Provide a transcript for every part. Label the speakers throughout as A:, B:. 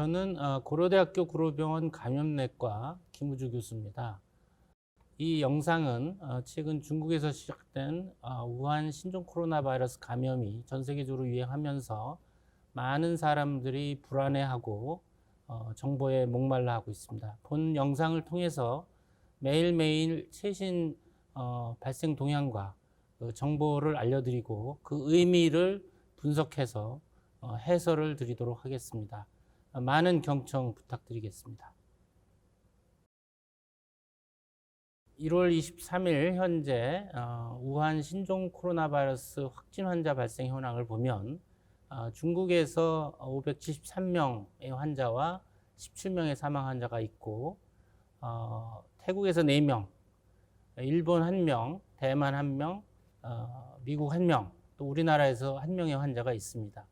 A: 저는 어, 고려대학교 구로병원 감염내과 김우주 교수입니다. 이 영상은 어, 최근 중국에서 시작된 어, 우한 신종 코로나 바이러스 감염이 전 세계적으로 유행하면서 많은 사람들이 불안해하고 어, 정보에 목말라 하고 있습니다. 본 영상을 통해서 매일매일 최신 어, 발생 동향과 그 정보를 알려드리고 그 의미를 분석해서 어, 해설을 드리도록 하겠습니다. 어, 많은 경청 부탁드리겠습니다. 1월 23일 현재 어, 우한 신종 코로나 바이러스 확진 환자 발생 현황을 보면 어, 중국에서 573명의 환자와 17명의 사망 환자가 있고 어, 태국에서 4명, 일본 1명, 대만 1명, 어, 미국 1명, 또 우리나라에서 1명의 환자가 있습니다.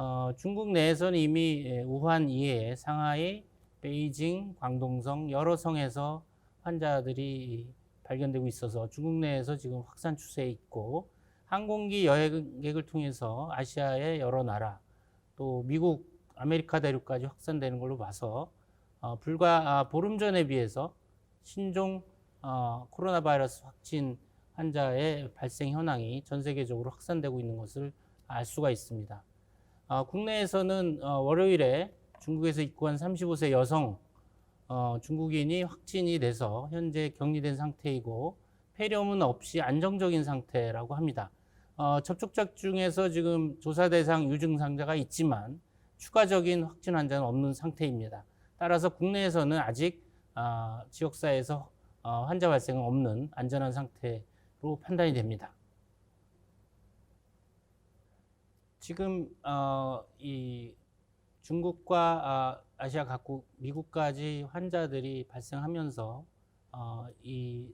A: 어, 중국 내에서는 이미 예, 우한 이외에 상하이, 베이징, 광동성 여러 성에서 환자들이 발견되고 있어서 중국 내에서 지금 확산 추세에 있고 항공기 여행객을 통해서 아시아의 여러 나라 또 미국, 아메리카 대륙까지 확산되는 걸로 봐서 어, 불과 아, 보름 전에 비해서 신종 어, 코로나 바이러스 확진 환자의 발생 현황이 전 세계적으로 확산되고 있는 것을 알 수가 있습니다. 어, 국내에서는 어, 월요일에 중국에서 입국한 35세 여성 어, 중국인이 확진이 돼서 현재 격리된 상태이고 폐렴은 없이 안정적인 상태라고 합니다. 어, 접촉자 중에서 지금 조사 대상 유증상자가 있지만 추가적인 확진 환자는 없는 상태입니다. 따라서 국내에서는 아직 어, 지역사회에서 어, 환자 발생은 없는 안전한 상태로 판단이 됩니다. 지금 어, 이 중국과 아, 아시아 각국, 미국까지 환자들이 발생하면서 어, 이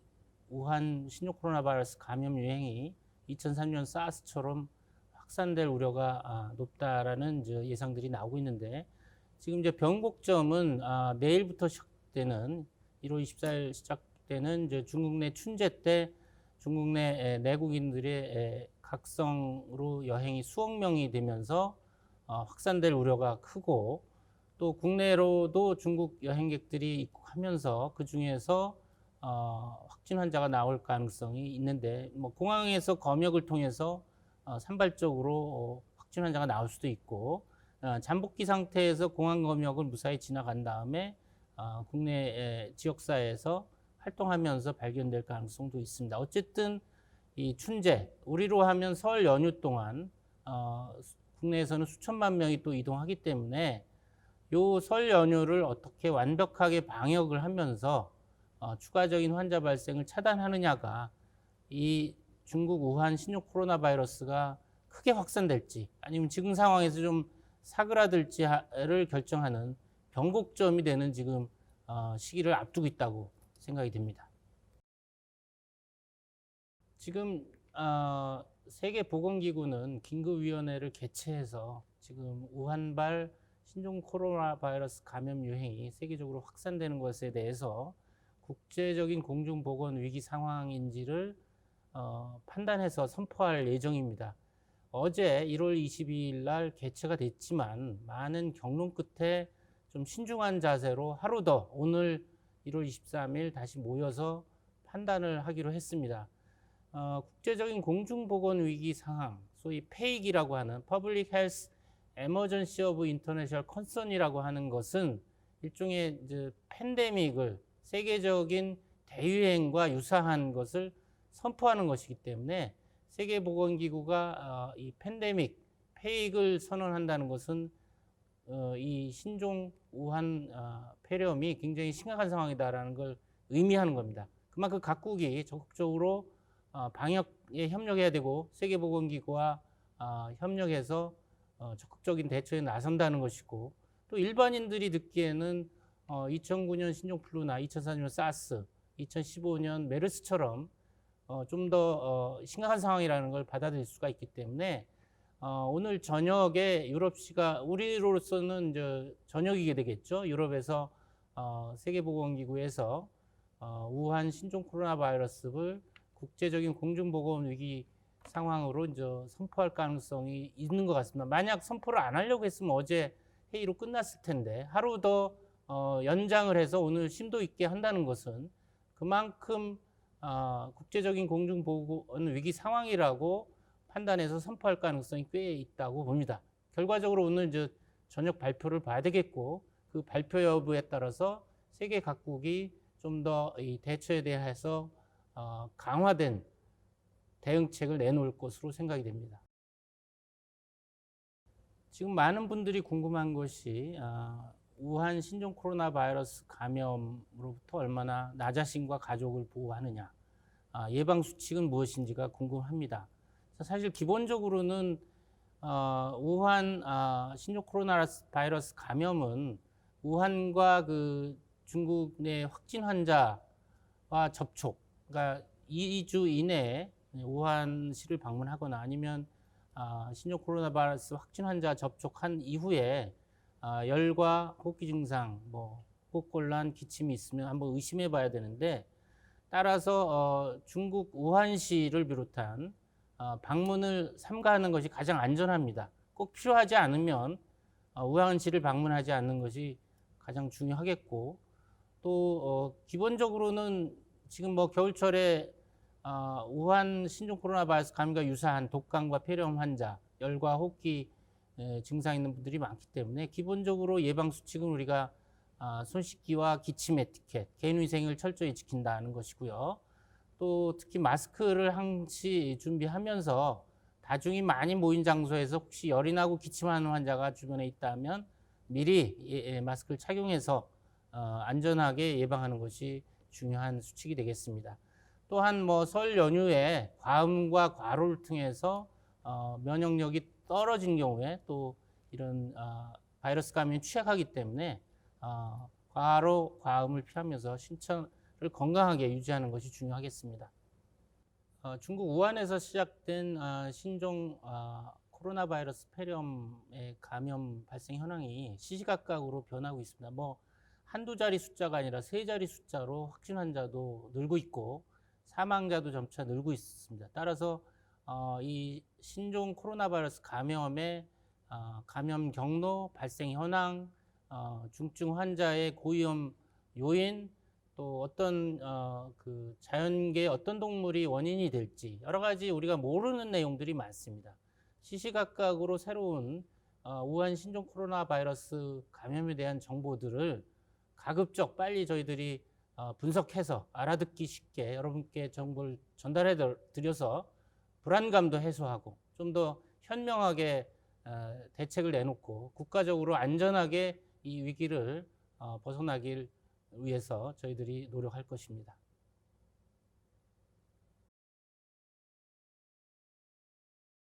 A: 우한 신종 코로나 바이러스 감염 유행이 2003년 사스처럼 확산될 우려가 아, 높다라는 예상들이 나오고 있는데 지금 이제 변곡점은 아, 내일부터 시작되는 1월 24일 시작되는 중국 내 춘제 때 중국 내 에, 내국인들의 에, 각성으로 여행이 수억 명이 되면서 어, 확산될 우려가 크고 또 국내로도 중국 여행객들이 입국하면서 그 중에서 어, 확진 환자가 나올 가능성이 있는데 뭐 공항에서 검역을 통해서 어, 산발적으로 어, 확진 환자가 나올 수도 있고 어, 잠복기 상태에서 공항 검역을 무사히 지나간 다음에 어, 국내 지역사회에서 활동하면서 발견될 가능성도 있습니다. 어쨌든 이 춘제 우리로 하면 설 연휴 동안 어, 국내에서는 수천만 명이 또 이동하기 때문에 요 설 연휴를 어떻게 완벽하게 방역을 하면서 어, 추가적인 환자 발생을 차단하느냐가 이 중국 우한 신종 코로나 바이러스가 크게 확산될지 아니면 지금 상황에서 좀 사그라들지를 결정하는 변곡점이 되는 지금 어, 시기를 앞두고 있다고 생각이 됩니다. 지금 어, 세계보건기구는 긴급위원회를 개최해서 지금 우한발 신종 코로나 바이러스 감염 유행이 세계적으로 확산되는 것에 대해서 국제적인 공중보건 위기 상황인지를 어, 판단해서 선포할 예정입니다. 어제 1월 22일 날 개최가 됐지만 많은 경론 끝에 좀 신중한 자세로 하루 더 오늘 1월 23일 다시 모여서 판단을 하기로 했습니다. 어, 국제적인 공중보건 위기 상황, 소위 페이기라고 하는 Public Health Emergency of International Concern이라고 하는 것은 일종의 이제 팬데믹을 세계적인 대유행과 유사한 것을 선포하는 것이기 때문에 세계보건기구가 어, 이 팬데믹, 페이크를 선언한다는 것은 어, 이 신종 우한 어, 폐렴이 굉장히 심각한 상황이다라는 걸 의미하는 겁니다. 그만큼 각국이 적극적으로 어, 방역에 협력해야 되고 세계보건기구와 어, 협력해서 어, 적극적인 대처에 나선다는 것이고 또 일반인들이 듣기에는 2009년 신종플루나 2004년 사스, 2015년 메르스처럼 좀 더 심각한 상황이라는 걸 받아들일 수가 있기 때문에 오늘 저녁에 유럽 시가 우리로서는 이제 저녁이게 되겠죠. 유럽에서 세계보건기구에서 우한 신종 코로나 바이러스를 국제적인 공중보건 위기 상황으로 이제 선포할 가능성이 있는 것 같습니다. 만약 선포를 안 하려고 했으면 어제 회의로 끝났을 텐데 하루 더 어, 연장을 해서 오늘 심도 있게 한다는 것은 그만큼 어, 국제적인 공중보건 위기 상황이라고 판단해서 선포할 가능성이 꽤 있다고 봅니다. 결과적으로 오늘 이제 저녁 발표를 봐야 되겠고 그 발표 여부에 따라서 세계 각국이 좀 더 이 대처에 대해서 어, 강화된 대응책을 내놓을 것으로 생각이 됩니다. 지금 많은 분들이 궁금한 것이 아, 우한 신종 코로나 바이러스 감염으로부터 얼마나 나 자신과 가족을 보호하느냐, 아, 예방 수칙은 무엇인지가 궁금합니다. 사실 기본적으로는 어, 우한 아, 신종 코로나 바이러스 감염은 우한과 그 중국 내 확진 환자와 접촉, 그러니까 2주 이내에 우한시를 방문하거나 아니면 아, 신종 코로나 바이러스 확진 환자 접촉한 이후에 아, 열과 호흡기 증상, 뭐 호흡곤란, 기침이 있으면 한번 의심해 봐야 되는데 따라서 어, 중국 우한시를 비롯한 어, 방문을 삼가하는 것이 가장 안전합니다. 꼭 필요하지 않으면 어, 우한시를 방문하지 않는 것이 가장 중요하겠고 또 어, 기본적으로는 지금 뭐 겨울철에 어, 우한 신종 코로나 바이러스 감염과 유사한 독감과 폐렴 환자, 열과 호흡기 에, 증상 있는 분들이 많기 때문에 기본적으로 예방 수칙은 우리가 아, 손 씻기와 기침 에티켓, 개인 위생을 철저히 지킨다는 것이고요. 또 특히 마스크를 항시 준비하면서 다중이 많이 모인 장소에서 혹시 열이 나고 기침하는 환자가 주변에 있다면 미리 예, 예, 마스크를 착용해서 어, 안전하게 예방하는 것이 중요한 수칙이 되겠습니다. 또한 뭐 설 연휴에 과음과 과로를 통해서 어, 면역력이 떨어진 경우에 또 이런 어, 바이러스 감염에 취약하기 때문에 어, 과로, 과음을 피하면서 신천을 건강하게 유지하는 것이 중요하겠습니다. 어, 중국 우한에서 시작된 어, 신종 어, 코로나 바이러스 폐렴의 감염 발생 현황이 시시각각으로 변하고 있습니다. 뭐 한두 자리 숫자가 아니라 세 자리 숫자로 확진 환자도 늘고 있고 사망자도 점차 늘고 있습니다. 따라서 어, 이 신종 코로나 바이러스 감염의 어, 감염 경로, 발생 현황, 어, 중증 환자의 고위험 요인, 또 어떤 어, 그 자연계의 어떤 동물이 원인이 될지 여러 가지 우리가 모르는 내용들이 많습니다. 시시각각으로 새로운 어, 우한 신종 코로나 바이러스 감염에 대한 정보들을 가급적 빨리 저희들이 어, 분석해서 알아듣기 쉽게 여러분께 정보를 전달해 드려서 불안감도 해소하고 좀 더 현명하게 어, 대책을 내놓고 국가적으로 안전하게 이 위기를 어, 벗어나길 위해서 저희들이 노력할 것입니다.